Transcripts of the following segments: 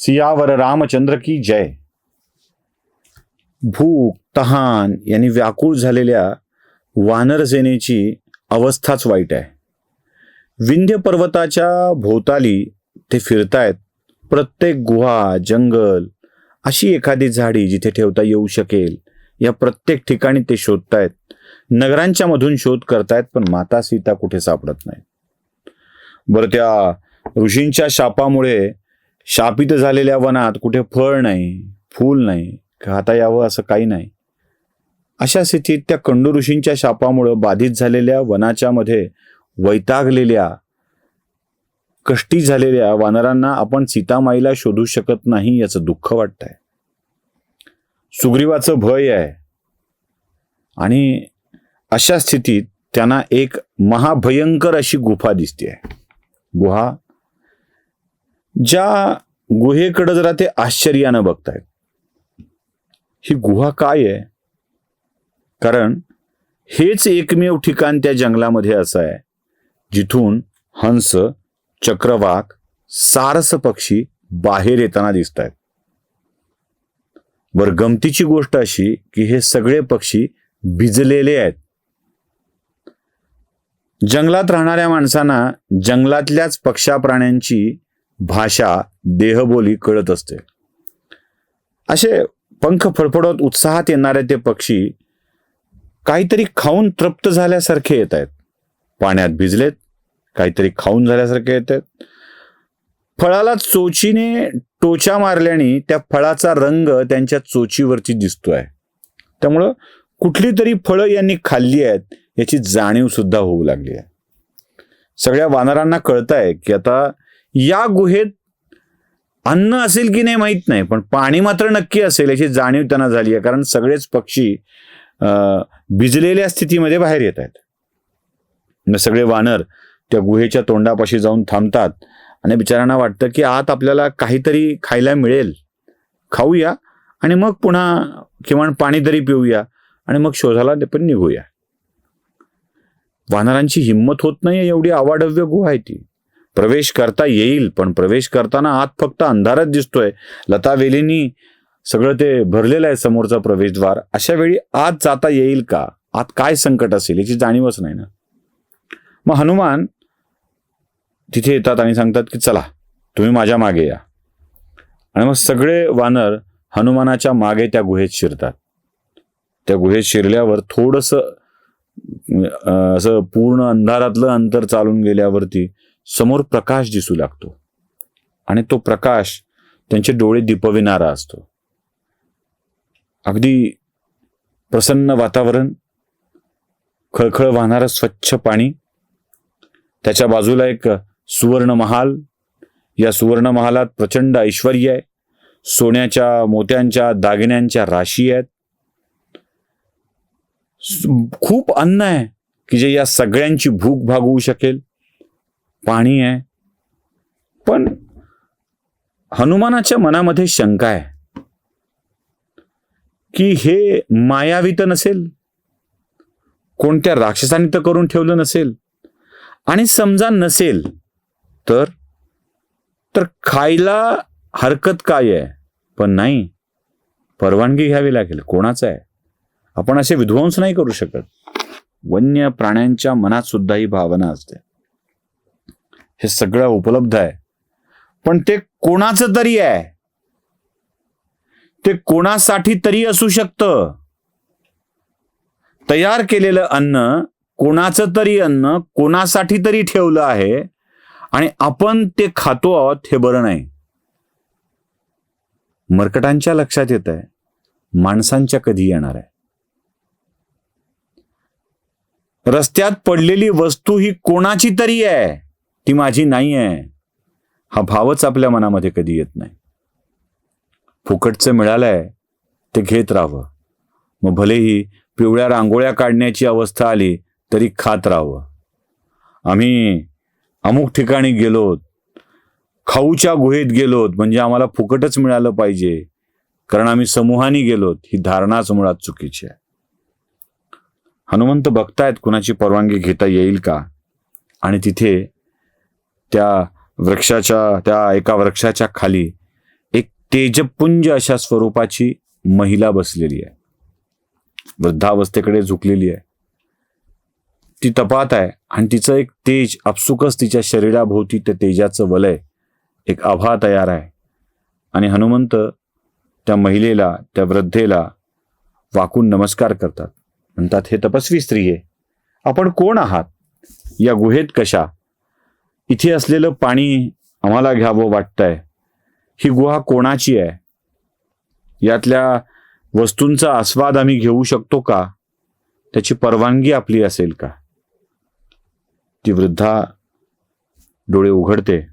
सियावर रामचंद्र की जय. भूक तहान यांनी व्याकुळ झालेल्या वानरसेनेची अवस्थाच वाईट आहे. विंध्य पर्वताच्या भोवताली ते फिरतायत. प्रत्येक गुहा जंगल अशी एखादी झाडी जिथे ठेवता येऊ शकेल या प्रत्येक ठिकाणी ते शोधतायत. नगरांच्या मधून शोध करतायत पण माता सीता कुठे सापडत नाही बरं त्या ऋषींच्या शापामुळे शापित झालेल्या वनात कुठे फळ नाही फूल नाही खाता यावं असं काही नाही. अशा स्थितीत त्या कंडू ऋषींच्या शापामुळं बाधित झालेल्या वनाच्या मध्ये वैतागलेल्या कष्टी झालेल्या वानरांना आपण सीतामाईला शोधू शकत नाही याचं दुःख वाटतंय. सुग्रीवाचं भय आहे. आणि अशा स्थितीत त्यांना एक महाभयंकर अशी गुफा दिसते गुहा ज्या गुहेकडे जरा ते आश्चर्यानं बघतायत. ही गुहा काय आहे? कारण हेच एकमेव ठिकाण त्या जंगलामध्ये असं आहे जिथून हंस चक्रवाक सारस पक्षी बाहेर येताना दिसत आहेत बर गमतीची गोष्ट अशी की हे सगळे पक्षी भिजलेले आहेत. जंगलात राहणाऱ्या माणसांना जंगलातल्याच पक्षा प्राण्यांची भाषा देहबोली कळत असते. असे पंख फडफडत उत्साहात येणारे ते पक्षी काहीतरी खाऊन तृप्त झाल्यासारखे येत आहेत. पाण्यात भिजलेत काहीतरी खाऊन झाल्यासारखे येत आहेत. फळाला चोचीने टोचा मारल्याने त्या फळाचा रंग त्यांच्या चोचीवरती दिसतोय. त्यामुळं कुठली तरी फळं यांनी खाल्ली आहेत याची जाणीव सुद्धा होऊ लागली आहे. सगळ्या वानरांना कळत आहे की आता या गुहेत अन्न असेल की नाही माहीत नाही पण पाणी मात्र नक्की असेल याची जाणीव त्यांना झाली आहे कारण सगळेच पक्षी भिजलेल्या स्थितीमध्ये बाहेर येत आहेत. म्हणजे सगळे वानर त्या गुहेच्या तोंडापाशी जाऊन थांबतात आणि बिचारांना वाटतं की आत आपल्याला काहीतरी खायला मिळेल. खाऊया आणि मग पुन्हा किमान पाणी तरी पिऊया आणि मग शोधाला पण निघूया. वानरांची हिंमत होत नाही एवढी अवाढव्य गुहा आहे ती. प्रवेश करता येईल पण प्रवेश करताना आत फक्त अंधारच दिसतोय. लता वेलींनी सगळं ते भरलेलं आहे समोरचा प्रवेशद्वार. अशा वेळी आत जाता येईल का? आत काय संकट असेल याची जाणीवच नाही ना. मग हनुमान तिथे येतात आणि सांगतात की चला तुम्ही माझ्या मागे या. आणि मग सगळे वानर हनुमानाच्या मागे त्या गुहेत शिरतात. त्या गुहेत शिरल्यावर थोडस असं पूर्ण अंधारातलं अंतर चालून गेल्यावरती समोर प्रकाश दिसू लागतो. आणि तो प्रकाश त्यांचे डोळे दिपविणारा असतो. अगदी प्रसन्न वातावरण खळखळ वाहणारं स्वच्छ पाणी त्याच्या बाजूला एक सुवर्ण महाल या सुवर्ण महालात प्रचंड ऐश्वर आहे. सोन्याच्या मोत्यांच्या दागिन्यांच्या राशी आहेत. खूप अन्न आहे की जे या सगळ्यांची भूक भागवू शकेल. पाणी आहे. पण हनुमानाच्या मनामध्ये शंका आहे. की हे मायावी तर नसेल. कोणत्या राक्षसाने तर करून ठेवलं नसेल. आणि समजा नसेल तर तर खायला हरकत काय आहे? पण नाही. परवानगी घ्यावी लागेल. कोणाचं आहे? आपण असे विध्वंस नाही करू शकत. वन्य प्राण्यांच्या मनात सुद्धा ही भावना असते. हे सगळं उपलब्ध आहे. पण ते कोणाचं तरी आहे. ते कोणासाठी तरी असू शकतं. तयार केलेलं अन्न कोणाचं तरी अन्न कोणासाठी तरी ठेवलं आहे आणि आपण ते खातो आहोत हे बरं नाही. मरकटांच्या लक्षात येत आहे माणसांच्या कधी येणार आहे? रस्त्यात पडलेली वस्तू ही कोणाची तरी आहे? ती माझी नाही आहे. हा भावच आपल्या मनामध्ये कधी येत नाही. फुकटचं मिळालंय ते घेत राहावं. मग भलेही पिवळ्या रांगोळ्या काढण्याची अवस्था आली तरी खात राहावं. आम्ही अमुक ठिकाणी गेलोत खाऊच्या गुहेत गेलोत म्हणजे आम्हाला फुकटच मिळालं पाहिजे. कारण आम्ही समूहाने गेलोत ही धारणाच मुळात चुकीची आहे. हनुमंत बघतायत कुणाची परवानगी घेता येईल का? आणि तिथे त्या वृक्षाच्या त्या एका वृक्षाच्या खाली एक तेजपुंज अशा स्वरूपाची महिला बसलेली आहे. वृद्धावस्थेकडे झुकलेली आहे. ती तपात आहे आणि तिचं एक तेज आपसुकच तिच्या शरीराभोवती त्या तेजाचं वलय एक आभा तयार आहे. आणि हनुमंत त्या महिलेला त्या वृद्धेला वाकून नमस्कार करतात. म्हणतात हे तपस्वी स्त्री आहे आपण कोण आहात? या गुहेत कशा? इथे असलेलं पाणी आम्हाला घ्यावं वाटतंय. ही गुहा कोणाची आहे? यातल्या वस्तूंचा आस्वाद आम्ही घेऊ शकतो का? त्याची परवानगी आपली असेल का? ती वृद्धा डोळे उघडते.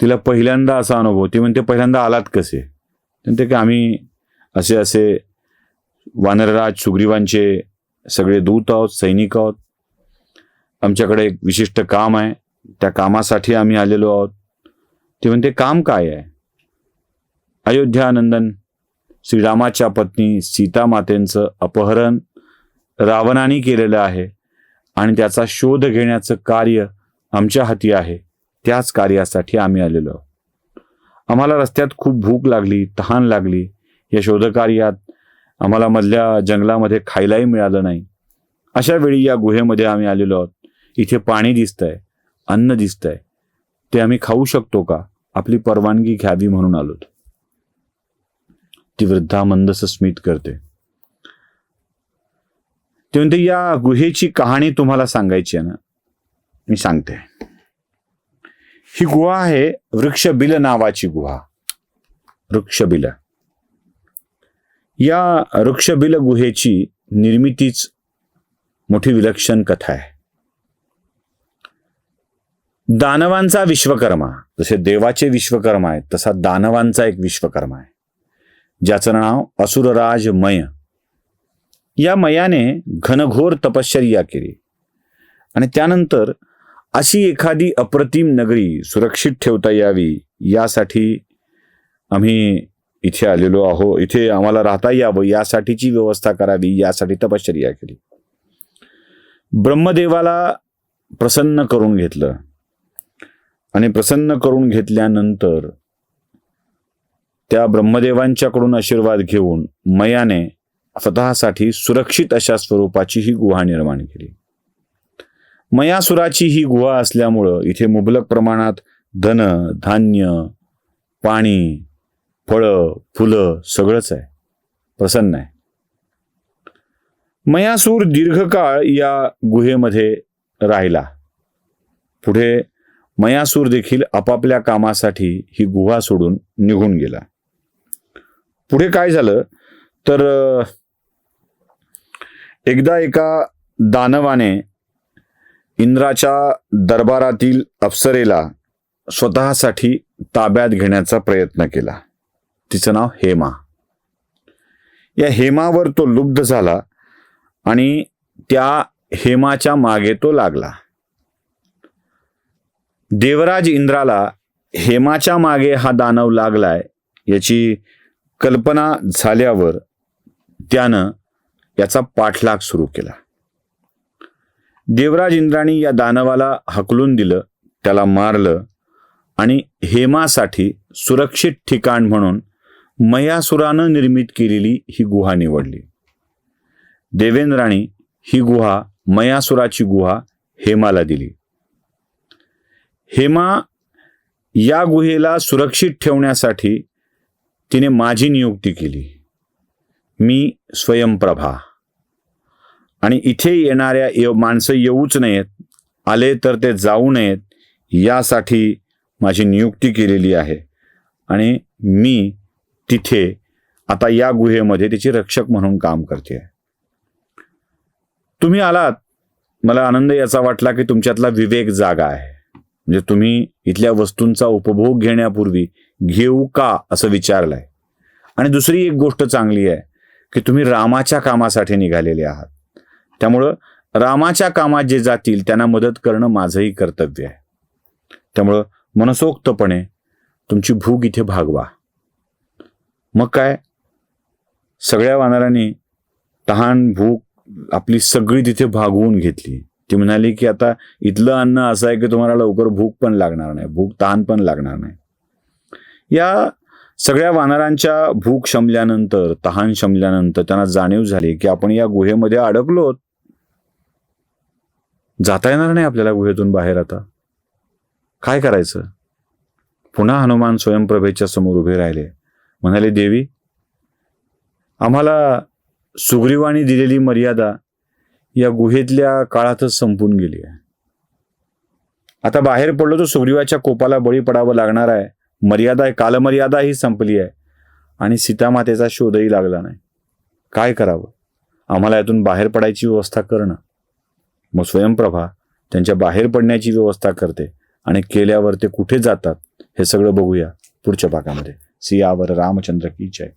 तिला पहिल्यांदा असा अनुभव ती म्हणते पहिल्यांदा आलात कसे? म्हणते की आम्ही असे असे वानरराज सुग्रीवांचे सगळे दूत आहोत सैनिक आहोत. आमच्याकडे एक विशिष्ट काम आहे. त्या कामासाठी आम्ही आलेलो आहोत. ते म्हणते काम काय आहे? अयोध्यानंदन श्रीरामाच्या पत्नी सीता मातेंचं अपहरण रावणाने केलेलं आहे आणि त्याचा शोध घेण्याचं कार्य आमच्या हाती आहे. त्याच कार्यासाठी आम्ही आलेलो आहोत. आम्हाला रस्त्यात खूप भूक लागली तहान लागली. या शोधकार्यात आम्हाला मधल्या जंगलामध्ये खायलाही मिळालं नाही. अशा वेळी या गुहेमध्ये आम्ही आलेलो आहोत. इथे पाणी दिसतंय अन्न दिसतंय. ते आम्ही खाऊ शकतो का? आपली परवानगी घ्यावी म्हणून आलोत ती वृद्धा मंदस स्मित करते. ते म्हणते या गुहेची कहाणी तुम्हाला सांगायची आहे ना? मी सांगते. ही गुहा आहे वृक्षबिल नावाची गुहा. वृक्षबिल. या वृक्षबिल गुहेची निर्मितीच मोठी विलक्षण कथा आहे. दानवांचा विश्वकर्मा. जसे देवाचे विश्वकर्मा आहेत तसा दानवांचा एक विश्वकर्मा आहे. ज्याचं नाव असुरराज मय. या मयाने घनघोर तपश्चर्या केली. आणि त्यानंतर अशी एखादी अप्रतिम नगरी सुरक्षित ठेवता यावी यासाठी आम्ही इथे आलेलो आहो इथे आम्हाला राहता यावं यासाठीची व्यवस्था करावी यासाठी तपश्चर्या केली. ब्रह्मदेवाला प्रसन्न करून घेतलं. आणि प्रसन्न करून घेतल्यानंतर त्या ब्रह्मदेवांच्याकडून आशीर्वाद घेऊन मयाने स्वतःसाठी सुरक्षित अशा स्वरूपाची ही गुहा निर्माण केली. मयासुराची ही गुहा असल्यामुळं इथे मुबलक प्रमाणात धन धान्य पाणी फळं फुलं सगळंच आहे. प्रसन्न आहे. मयासूर दीर्घकाळ या गुहेमध्ये राहिला. पुढे मयासूर देखील आपापल्या कामासाठी ही गुहा सोडून निघून गेला. पुढे काय झालं? तर एकदा एका दानवाने इंद्राच्या दरबारातील अप्सरेला स्वतःसाठी ताब्यात घेण्याचा प्रयत्न केला. तिचं नाव हेमा. या हेमावर तो लुब्ध झाला आणि त्या हेमाच्या मागे तो लागला. देवराज इंद्राला हेमाच्या मागे हा दानव लागलाय याची कल्पना झाल्यावर त्यानं याचा पाठलाग सुरू केला. देवराज इंद्राणी या दानवाला हकलून दिलं त्याला मारलं आणि हेमासाठी सुरक्षित ठिकाण म्हणून मयासुरानं निर्मित केलेली ही गुहा निवडली. देवेंद्राने ही गुहा मयासुराची गुहा हेमाला दिली. हेमा या गुहेला सुरक्षित ठेवण्यासाठी तिने माझी नियुक्ती केली. मी स्वयंप्रभा. आणि इथे येणाऱ्या ये माणसं येऊच नयेत आले तर ते जाऊ नयेत यासाठी माझी नियुक्ती केलेली आहे. आणि मी तिथे आता या गुहेमध्ये तिची रक्षक म्हणून काम करते. तुम्ही आलात. मला आनंद याचा वाटला की तुमच्यातला विवेक जागा आहे. म्हणजे तुम्ही इथल्या वस्तूंचा उपभोग घेण्यापूर्वी घेऊ का असं विचारलंय? आणि दुसरी एक गोष्ट चांगली आहे की तुम्ही रामाच्या कामासाठी निघालेले आहात. त्यामुळं रामाच्या कामात जे जातील त्यांना मदत करणं माझंही कर्तव्य आहे. त्यामुळं मनसोक्तपणे तुमची भूक इथे भागवा. मग काय? सगळ्या वानरांनी तहान भूक आपली सगळी तिथे भागवून घेतली. ती म्हणाली की आता इथलं अन्न असं आहे की तुम्हाला लवकर भूक पण लागणार नाही भूक तहान पण लागणार नाही. या सगळ्या वानरांच्या भूक शमल्यानंतर तहान शमल्यानंतर त्यांना जाणीव झाली की आपण या गुहेमध्ये अडकलो. जाता येणार नाही आपल्याला गुहेतून बाहेर आता. काय करायचं? पुन्हा हनुमान स्वयंप्रभेच्या समोर उभे राहिले. म्हणाले देवी आम्हाला सुग्रीवानी दिलेली मर्यादा या गुहेतल्या काळातच संपून गेली आहे. आता बाहेर पडलो तर सुग्रीवाच्या कोपाला बळी पडावं लागणार आहे. मर्यादा कालमर्यादा ही संपली आहे. आणि सीतामातेचा शोधही लागला नाही. काय करावं? आम्हाला यातून बाहेर पडायची व्यवस्था करणं. मग स्वयंप्रभा त्यांच्या बाहेर पडण्याची व्यवस्था करते आणि केल्यावर ते कुठे जातात हे सगळं बघूया पुढच्या भागामध्ये. सियावर रामचंद्र की जय.